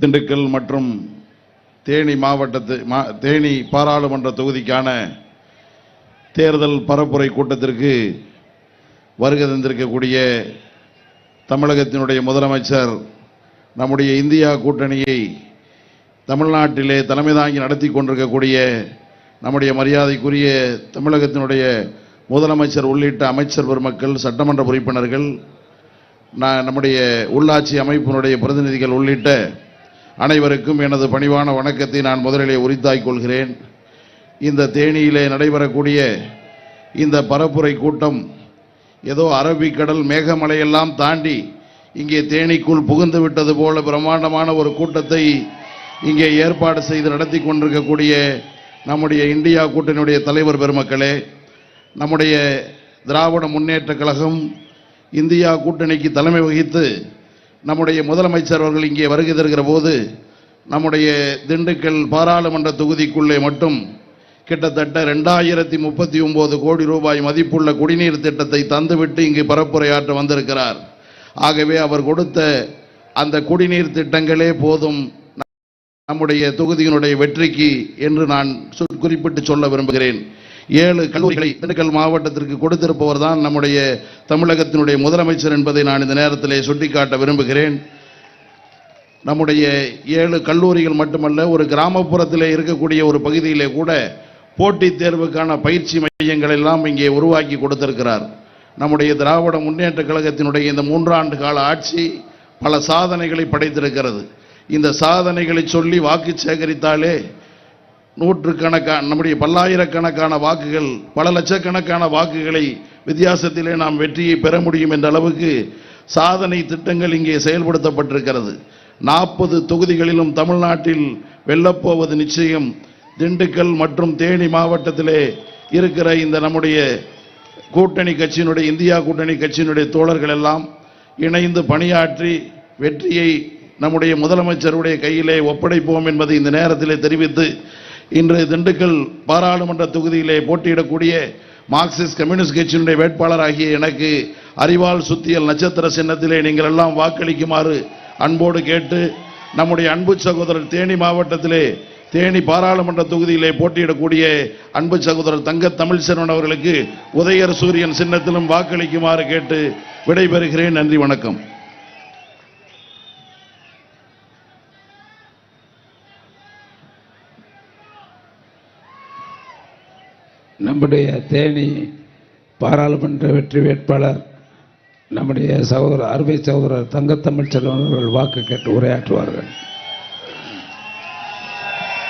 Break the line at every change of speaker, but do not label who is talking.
திண்டுக்கல் மற்றும் தேனி மாவட்டத்து மா தேனி பாராளுமன்ற தொகுதிக்கான தேர்தல் பரப்புரை கூட்டத்திற்கு வருகை தந்திருக்கக்கூடிய தமிழகத்தினுடைய முதலமைச்சர் நம்முடைய இந்தியா கூட்டணியை தமிழ்நாட்டிலே தலைமை தாங்கி நடத்தி கொண்டிருக்கக்கூடிய நம்முடைய மரியாதைக்குரிய தமிழகத்தினுடைய முதலமைச்சர் உள்ளிட்ட அமைச்சர் பெருமக்கள் சட்டமன்ற உறுப்பினர்கள் நான் நம்முடைய உள்ளாட்சி அமைப்பினுடைய பிரதிநிதிகள் உள்ளிட்ட அனைவருக்கும் எனது பணிவான வணக்கத்தை நான் முதலிலே உரித்தாய்க் கொள்கிறேன். இந்த தேனியிலே நடைபெறக்கூடிய இந்த பரப்புரை கூட்டம் ஏதோ அரபிக்கடல் மேகமலையெல்லாம் தாண்டி இங்கே தேனிக்குள் புகுந்து விட்டது போல பிரம்மாண்டமான ஒரு கூட்டத்தை இங்கே ஏற்பாடு செய்து நடத்தி கொண்டிருக்கக்கூடிய நம்முடைய இந்தியா கூட்டணியுடைய தலைவர் பெருமக்களே நம்முடைய திராவிட முன்னேற்ற கழகம் இந்தியா கூட்டணிக்கு தலைமை வகித்து நம்முடைய முதலமைச்சர் அவர்கள் இங்கே வருகை தருகிற போது நம்முடைய திண்டுக்கல் பாராளுமன்ற தொகுதிக்குள்ளே மட்டும் கிட்டத்தட்ட ரெண்டாயிரத்தி முப்பத்தி ஒன்பது கோடி ரூபாய் மதிப்புள்ள குடிநீர் திட்டத்தை தந்துவிட்டு இங்கு பரப்புரையாற்ற வந்திருக்கிறார். ஆகவே அவர் கொடுத்த அந்த குடிநீர் திட்டங்களே போதும். நம்முடைய தொகுதியினுடைய வெற்றிக்கு என்று நான் குறிப்பிட்டு சொல்ல விரும்புகிறேன். ஏழு கல்லூரிகளை திண்டுக்கல் மாவட்டத்திற்கு கொடுத்திருப்பவர் தான் நம்முடைய தமிழகத்தினுடைய முதலமைச்சர் என்பதை நான் இந்த நேரத்திலே சுட்டிக்காட்ட விரும்புகிறேன். நம்முடைய ஏழு கல்லூரிகள் மட்டுமல்ல ஒரு கிராமப்புறத்திலே இருக்கக்கூடிய ஒரு பகுதியிலே கூட போட்டித் தேர்வுக்கான பயிற்சி மையங்கள் எல்லாம் இங்கே உருவாக்கி கொடுத்திருக்கிறார். நம்முடைய திராவிட முன்னேற்ற கழகத்தினுடைய இந்த மூன்றாண்டு கால ஆட்சி பல சாதனைகளை படைத்திருக்கிறது. இந்த சாதனைகளை சொல்லி வாக்கு சேகரித்தாலே நூற்றுக்கணக்கான நம்முடைய பல்லாயிரக்கணக்கான வாக்குகள் பல லட்சக்கணக்கான வாக்குகளை வித்தியாசத்திலே நாம் வெற்றியை பெற முடியும் என்ற அளவுக்கு சாதனை திட்டங்கள் இங்கே செயல்படுத்தப்பட்டிருக்கிறது. நாற்பது தொகுதிகளிலும் தமிழ்நாட்டில் வெல்லப்போவது நிச்சயம். திண்டுக்கல் மற்றும் தேனி மாவட்டத்திலே இருக்கிற இந்த நம்முடைய கூட்டணி கட்சியினுடைய இந்தியா கூட்டணி கட்சியினுடைய தோழர்கள் எல்லாம் இணைந்து பணியாற்றி வெற்றியை நம்முடைய முதலமைச்சருடைய கையிலே ஒப்படைப்போம் என்பதை இந்த நேரத்திலே தெரிவித்து இன்று திண்டுக்கல் பாராளுமன்ற தொகுதியிலே போட்டியிடக்கூடிய மார்க்சிஸ்ட் கம்யூனிஸ்ட் கட்சியினுடைய வேட்பாளராகிய எனக்கு அறிவால் சுத்தியல் நட்சத்திர சின்னத்திலே நீங்கள் எல்லாம் வாக்களிக்குமாறு அன்போடு கேட்டு நம்முடைய அன்பு சகோதரர் தேனி மாவட்டத்திலே தேனி பாராளுமன்ற தொகுதியிலே போட்டியிடக்கூடிய அன்பு சகோதரர் தங்க தமிழ்செல்வன் அவர்களுக்கு உதயர் சூரியன் சின்னத்திலும் வாக்களிக்குமாறு கேட்டு விடைபெறுகிறேன். நன்றி வணக்கம்.
நம்முடைய தேனி பாராளுமன்ற வெற்றி வேட்பாளர் நம்முடைய சகோதரர் அருமை சகோதரர் தங்கத்தமிழ் செல்வன் அவர்கள் வாக்கு கேட்டு உரையாற்றுவார்கள்.